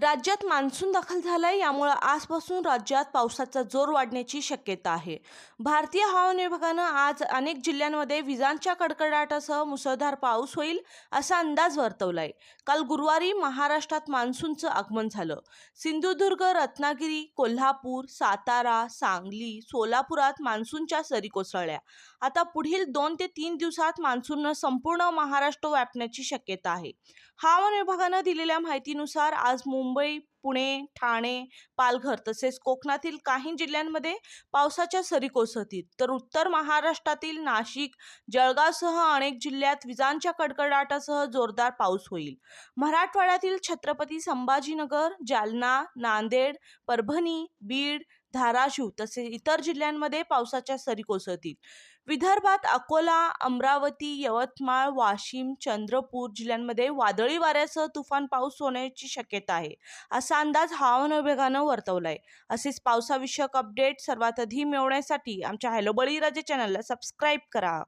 राज्यात मान्सून दाखल झालाय यामुळे आजपासून राज्यात पावसाचा जोर वाढण्याची शक्यता आहे. भारतीय हवामान विभागानं आज अनेक जिल्ह्यांमध्ये विजांच्या कडकडाटासह मुसळधार पाऊस होईल असा अंदाज वर्तवलाय. काल गुरुवारी महाराष्ट्रात मान्सूनचं आगमन झालं. सिंधुदुर्ग रत्नागिरी कोल्हापूर सातारा सांगली सोलापुरात मान्सूनच्या सरी कोसळल्या. आता पुढील दोन ते तीन दिवसात मान्सूननं संपूर्ण महाराष्ट्र व्यापण्याची शक्यता आहे. हवामान विभागानं दिलेल्या माहितीनुसार आज मुंबई मुंबई पुणे ठाणे पालघर तसेच कोकणातील काही जिल्ह्यांमध्ये पावसाच्या सरी कोसळतील. तर उत्तर महाराष्ट्रातील नाशिक जळगावसह अनेक जिल्ह्यात विजांच्या कडकडाटासह जोरदार पाऊस होईल. मराठवाड्यातील छत्रपती संभाजीनगर जालना नांदेड परभणी बीड धाराशिव तसेच इतर जिल्ह्यांमध्ये पावसाच्या सरी कोसळतील. विदर्भात अकोला अमरावती यवतमाळ वाशिम चंद्रपूर जिल्ह्यांमध्ये वादळी वाऱ्यासह तुफान पाऊस होण्याची शक्यता आहे. असा अंदाज हवामान विभागानं आहे असेच पावसाविषयक अपडेट सर्वात आधी मिळवण्यासाठी आमच्या हॅलो बळीराजे चॅनलला सबस्क्राईब करा.